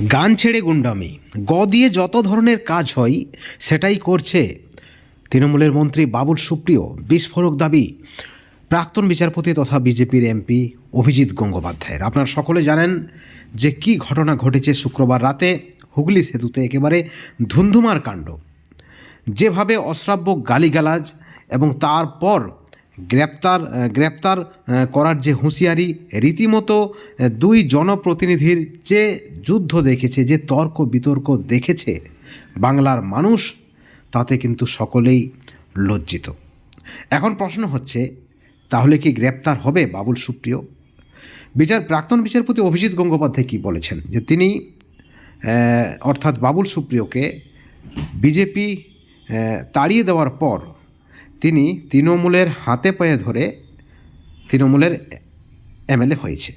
গান ছেড়ে গুন্ডামি, গ দিয়ে যত ধরনের কাজ হয়, সেটাই করছে তৃণমূলের মন্ত্রী বাবুল সুপ্রিয়। বিস্ফোরক দাবি, প্রাক্তন বিচারপতি তথা বিজেপির এমপি অভিজিৎ গঙ্গোপাধ্যায়ের। আপনারা সকলে জানেন যে কি ঘটনা ঘটেছে শুক্রবার রাতে হুগলি সেতুতে একেবারে ধুন্ধুমার কাণ্ড। যেভাবে অশ্রাব্য গালিগালাজ এবং তারপর গ্রেপ্তার গ্রেপ্তার করার যে হুঁশিয়ারি, রীতিমতো দুই জনপ্রতিনিধির যে যুদ্ধ দেখেছে, যে তর্ক বিতর্ক দেখেছে বাংলার মানুষ, তাতে কিন্তু সকলেই লজ্জিত। এখন প্রশ্ন হচ্ছে, তাহলে কি গ্রেপ্তার হবে বাবুল সুপ্রিয়? বিচার, প্রাক্তন বিচারপতি অভিজিৎ গঙ্গোপাধ্যায় কী বলেছেন? যে তিনি অর্থাৎ বাবুল সুপ্রিয়কে বিজেপি তাড়িয়ে দেওয়ার পর তিনি তৃণমূলের হাতে পায়ে ধরে তৃণমূলের এমএলএ হয়েছে।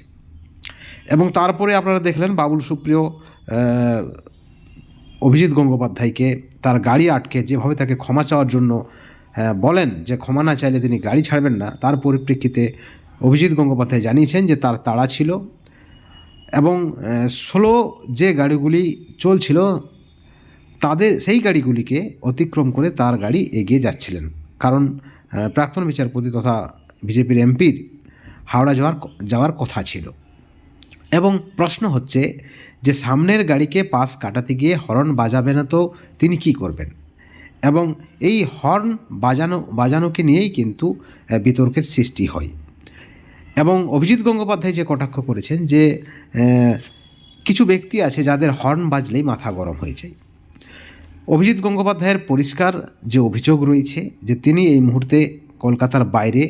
এবং তারপরে আপনারা দেখলেন বাবুল সুপ্রিয় অভিজিৎ গঙ্গোপাধ্যায়কে তার গাড়ি আটকে যেভাবে তাকে ক্ষমা চাওয়ার জন্য বলেন যে ক্ষমা না চাইলে তিনি গাড়ি ছাড়বেন না, তার পরিপ্রেক্ষিতে অভিজিৎ গঙ্গোপাধ্যায় জানিয়েছেন যে তার তাড়া ছিল। এবং ষোলো যে গাড়িগুলি চলছিল, তাদের সেই গাড়িগুলিকে অতিক্রম করে তার গাড়ি এগিয়ে যাচ্ছিলেন। কারণ প্রাক্তন বিচারপতি তথা বিজেপির এমপির হাওড়া যাওয়ার যাওয়ার কথা ছিল। এবং প্রশ্ন হচ্ছে যে সামনের গাড়িকে পাশ কাটাতে গিয়ে হর্ন বাজাবে না তো তিনি কি করবেন? এবং এই হর্ন বাজানো, বাজানোকে নিয়েই কিন্তু বিতর্কের সৃষ্টি হয়। এবং অভিজিৎ গঙ্গোপাধ্যায় যে কটাক্ষ করেছেন যে কিছু ব্যক্তি আছে যাদের হর্ন বাজলেই মাথা গরম হয়ে যায়। অভিজিৎ গঙ্গোপাধ্যায়ের পরিষ্কার যে অভিযোগ রয়েছে যে তিনি এই মুহূর্তে কলকাতার বাইরে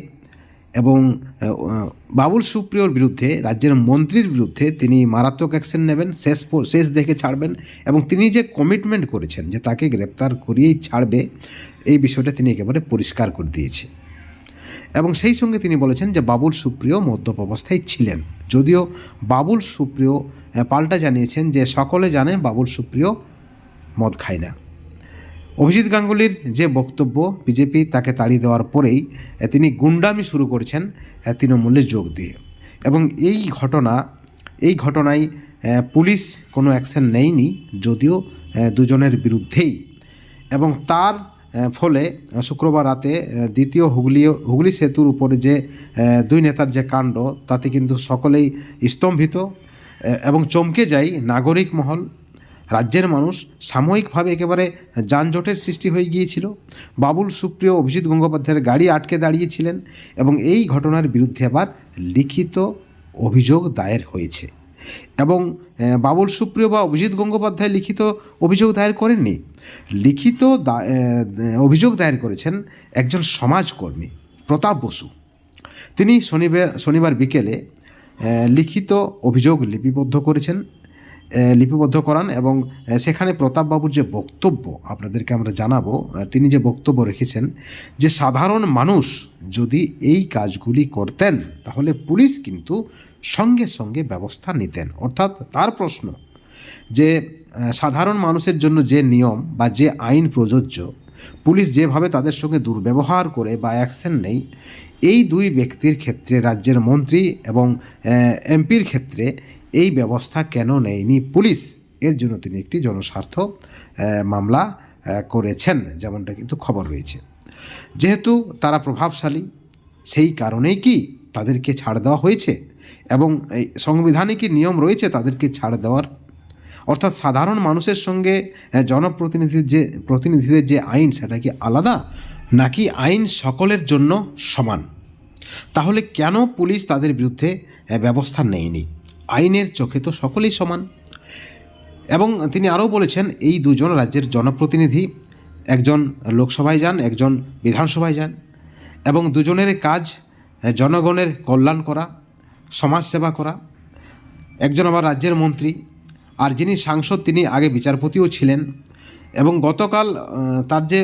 এবং বাবুল সুপ্রিয়র বিরুদ্ধে, রাজ্যের মন্ত্রীর বিরুদ্ধে তিনি মারাত্মক অ্যাকশন নেবেন, শেষ শেষ দেখে ছাড়বেন এবং তিনি যে কমিটমেন্ট করেছেন যে তাকে গ্রেপ্তার করিয়েই ছাড়বে, এই বিষয়টা তিনি একেবারে পরিষ্কার করে দিয়েছে। এবং সেই সঙ্গে তিনি বলেছেন যে বাবুল সুপ্রিয় মদ্যপ অবস্থায় ছিলেন। যদিও বাবুল সুপ্রিয় পাল্টা জানিয়েছেন যে সকলে জানে বাবুল সুপ্রিয় মদ খায় না। অভিজিৎ গাঙ্গুলির যে বক্তব্য বিজেপি তাকে তাড়িয়ে দেওয়ার পরেই তিনি গুন্ডামি শুরু করেছেন তৃণমূলে যোগ দিয়ে। এবং এই ঘটনা, এই ঘটনায় পুলিশ কোনো অ্যাকশন নেয়নি, যদিও দুজনের বিরুদ্ধেই। এবং তার ফলে শুক্রবার রাতে দ্বিতীয় হুগলি হুগলি সেতুর উপরে যে দুই নেতার যে কাণ্ড, তাতে কিন্তু সকলেই স্তম্ভিত এবং চমকে যায় নাগরিক মহল রাজ্যের মানুষ সাময়িকভাবে একেবারে যানজটের সৃষ্টি হয়ে গিয়েছিল। বাবুল সুপ্রিয় অভিজিৎ গঙ্গোপাধ্যায়ের গাড়ি আটকে দাঁড়িয়েছিলেন এবং এই ঘটনার বিরুদ্ধে আবার লিখিত অভিযোগ দায়ের হয়েছে। এবং বাবুল সুপ্রিয় বা অভিজিৎ গঙ্গোপাধ্যায় লিখিত অভিযোগ দায়ের করেননি। লিখিত অভিযোগ দায়ের করেছেন একজন সমাজকর্মী, প্রতাপ বসু। তিনি শনিবার শনিবার বিকেলে লিখিত অভিযোগ লিপিবদ্ধ করেছেন। লিপিবদ্ধ করান এবং সেখানে প্রতাপবাবুর যে বক্তব্য আপনাদেরকে আমরা জানাব তিনি যে বক্তব্য রেখেছেন যে সাধারণ মানুষ যদি এই কাজগুলি করতেন, তাহলে পুলিশ কিন্তু সঙ্গে সঙ্গে ব্যবস্থা নিতেন। অর্থাৎ তার প্রশ্ন যে সাধারণ মানুষের জন্য যে নিয়ম বা যে আইন প্রযোজ্য, পুলিশ যেভাবে তাদের সঙ্গে দুর্ব্যবহার করে বা অ্যাকশন নেই, এই দুই ব্যক্তির ক্ষেত্রে, রাজ্যের মন্ত্রী এবং এমপির ক্ষেত্রে এই ব্যবস্থা কেন নেয়নি পুলিশ? এর জন্য তিনি একটি জনস্বার্থ মামলা করেছেন, যেমনটা কিন্তু খবর রয়েছে। যেহেতু তারা প্রভাবশালী, সেই কারণেই কি তাদেরকে ছাড় দেওয়া হয়েছে? এবং এই সংবিধানে কি নিয়ম রয়েছে তাদেরকে ছাড় দেওয়ার? অর্থাৎ সাধারণ মানুষের সঙ্গে জনপ্রতিনিধির যে, প্রতিনিধিদের যে আইন, সেটা কি আলাদা? নাকি আইন সকলের জন্য সমান? তাহলে কেন পুলিশ তাদের বিরুদ্ধে ব্যবস্থা নেয়নি? আইনের চোখে তো সকলেই সমান। এবং তিনি আরও বলেছেন, এই দুজন রাজ্যের জনপ্রতিনিধি, একজন লোকসভায় যান, একজন বিধানসভায় যান, এবং দুজনের কাজ জনগণের কল্যাণ করা, সমাজসেবা করা। একজন আবার রাজ্যের মন্ত্রী, আর যিনি সাংসদ, তিনি আগে বিচারপতিও ছিলেন। এবং গতকাল তার যে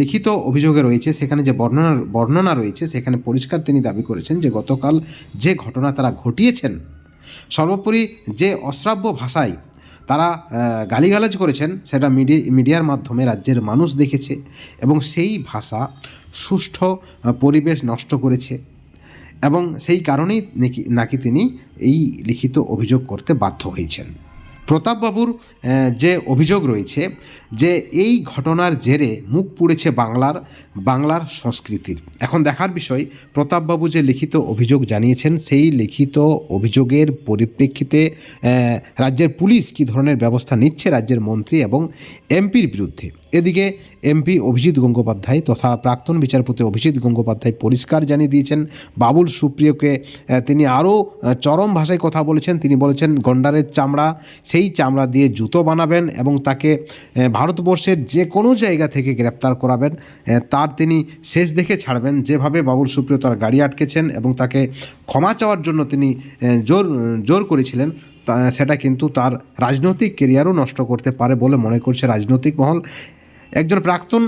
লিখিত অভিযোগে রয়েছে, সেখানে যে বর্ণনা বর্ণনা রয়েছে, সেখানে পরিষ্কার তিনি দাবি করেছেন যে গতকাল যে ঘটনা তারা ঘটিয়েছেন সর্বোপরি যে অশ্রাব্য ভাষায় তারা গালিগালাজ করেছেন, সেটা মিডিয়া মিডিয়ার মাধ্যমে রাজ্যের মানুষ দেখেছে এবং সেই ভাষা সুষ্ঠু পরিবেশ নষ্ট করেছে এবং সেই কারণেই নাকি নাকি তিনি এই লিখিত অভিযোগ করতে বাধ্য হয়েছেন। প্রতাপবাবুর যে অভিযোগ রয়েছে যে এই ঘটনার জেরে মুখ পুড়েছে বাংলার বাংলার সংস্কৃতির। এখন দেখার বিষয়, প্রতাপবাবু যে লিখিত অভিযোগ জানিয়েছেন, সেই লিখিত অভিযোগের পরিপ্রেক্ষিতে রাজ্যের পুলিশ কী ধরনের ব্যবস্থা নিচ্ছে রাজ্যের মন্ত্রী এবং এমপির বিরুদ্ধে? এদিকে এমপি অভিজিৎ গঙ্গোপাধ্যায় তথা প্রাক্তন বিচারপতি অভিজিৎ গঙ্গোপাধ্যায় পরিষ্কার জানিয়ে দিয়েছেন, বাবুল সুপ্রিয়কে তিনি আরও চরম ভাষায় কথা বলেছেন। তিনি বলেছেন, গন্ডারের চামড়া, সেই চামড়া দিয়ে জুতো বানাবেন এবং তাকে ভারতবর্ষের যে কোনো জায়গা থেকে গ্রেপ্তার করাবেন। তার তিনি শেষ দেখে ছাড়বেন। যেভাবে বাবুল সুপ্রিয় তার গাড়ি আটকেছেন এবং তাকে ক্ষমা চাওয়ার জন্য তিনি জোর জোর করেছিলেন সেটা কিন্তু তার রাজনৈতিক কেরিয়ারও নষ্ট করতে পারে বলে মনে করছে রাজনৈতিক মহল। একজন প্রাক্তন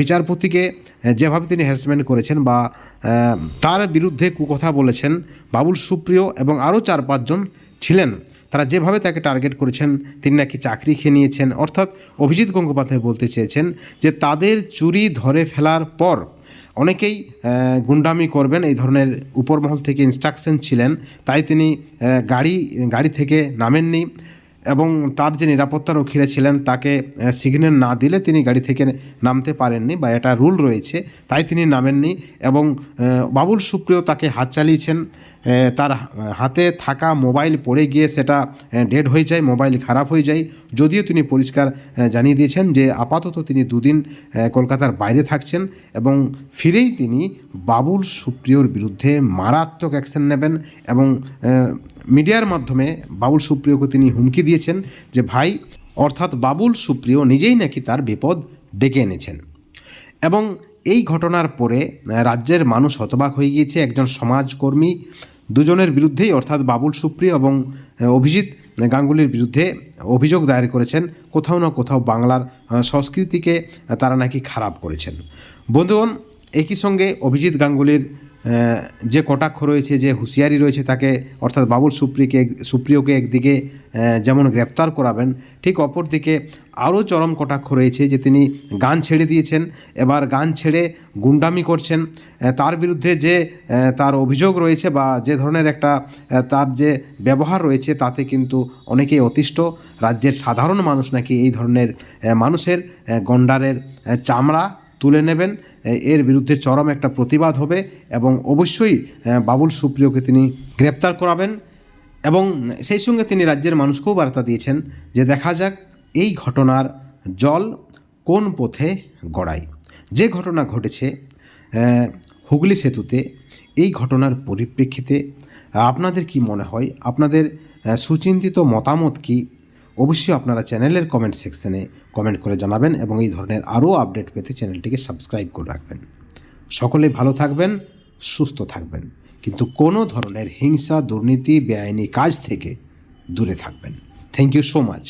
বিচারপতিকে যেভাবে তিনি হ্যারাসমেন্ট করেছেন বা তার বিরুদ্ধে কুকথা বলেছেন, বাবুল সুপ্রিয় এবং আরও চার পাঁচজন ছিলেন। তারা যেভাবে তাকে টার্গেট করেছেন, তিনি নাকি চাকরি খেয়ে নিয়েছেন, অর্থাৎ অভিজিৎ গঙ্গোপাধ্যায় বলতে চেয়েছেন যে তাদের চুরি ধরে ফেলার পর অনেকেই গুন্ডামি করবেন, এই ধরনের উপরমহল থেকে ইনস্ট্রাকশন ছিলেন, তাই তিনি গাড়ি গাড়ি থেকে নামেননি। এবং তার যে নিরাপত্তা নিরাপত্তারক্ষীরা ছিলেন তাকে সিগন্যাল না দিলে তিনি গাড়ি থেকে নামতে পারেননি বা এটা রুল রয়েছে, তাই তিনি নামেননি এবং বাবুল সুপ্রিয় তাকে হাত চালিয়েছেন তার হাতে থাকা মোবাইল পড়ে গিয়ে সেটা ডেড হয়ে যায় মোবাইল খারাপ হয়ে যায়। যদিও তিনি পরিষ্কার জানিয়ে দিয়েছেন যে আপাতত তিনি দুদিন কলকাতার বাইরে থাকছেন এবং ফিরেই তিনি বাবুল সুপ্রিয়র বিরুদ্ধে মারাত্মক অ্যাকশন নেবেন এবং মিডিয়ার মাধ্যমে বাবুল সুপ্রিয়কে তিনি হুমকি দিয়েছেন যে ভাই, অর্থাৎ বাবুল সুপ্রিয় নিজেই নাকি তার বিপদ ডেকে এনেছেন। এবং এই ঘটনার পরে রাজ্যের মানুষ হতবাক হয়ে গিয়েছে, একজন সমাজকর্মী দুজনের বিরুদ্ধেই, অর্থাৎ বাবুল সুপ্রিয় এবং অভিজিৎ গাঙ্গুলির বিরুদ্ধে অভিযোগ দায়ের করেছেন। কোথাও না কোথাও বাংলার সংস্কৃতিকে তারা নাকি খারাপ করেছেন। বন্ধুগণ, একই সঙ্গে অভিজিৎ গাঙ্গুলির যে কটাক্ষ রয়েছে, যে হুঁশিয়ারি রয়েছে তাকে, অর্থাৎ বাবুল সুপ্রিয়কে সুপ্রিয়কে একদিকে যেমন গ্রেপ্তার করাবেন, ঠিক অপরদিকে আরও চরম কটাক্ষ রয়েছে যে তিনি গান ছেড়ে দিয়েছেন, এবার গান ছেড়ে গুন্ডামি করছেন। তার বিরুদ্ধে যে তার অভিযোগ রয়েছে বা যে ধরনের একটা তার যে ব্যবহার রয়েছে তাতে কিন্তু অনেকেই অতিষ্ঠ। রাজ্যের সাধারণ মানুষ নাকি এই ধরনের মানুষের গন্ডারের চামড়া তুলে নেবেন। এর বিরুদ্ধে চরম একটা প্রতিবাদ হবে এবং অবশ্যই বাবুল সুপ্রিয়কে তিনি গ্রেপ্তার করাবেন এবং সেই সঙ্গে তিনি রাজ্যের মানুষকেও বার্তা দিয়েছেন যে দেখা যাক এই ঘটনার জল কোন পথে গড়ায়। যে ঘটনা ঘটেছে হুগলি সেতুতে, এই ঘটনার পরিপ্রেক্ষিতে আপনাদের কি মনে হয়? আপনাদের সুচিন্তিত মতামত কি? অবশ্যই আপনারা চ্যানেলের কমেন্ট সেকশনে কমেন্ট করে জানাবেন এবং এই ধরনের আরও আপডেট পেতে চ্যানেলটিকে সাবস্ক্রাইব করে রাখবেন। সকলে ভালো থাকবেন, সুস্থ থাকবেন। কিন্তু কোনো ধরনের হিংসা, দুর্নীতি, বেআইনি কাজ থেকে দূরে থাকবেন। Thank you so much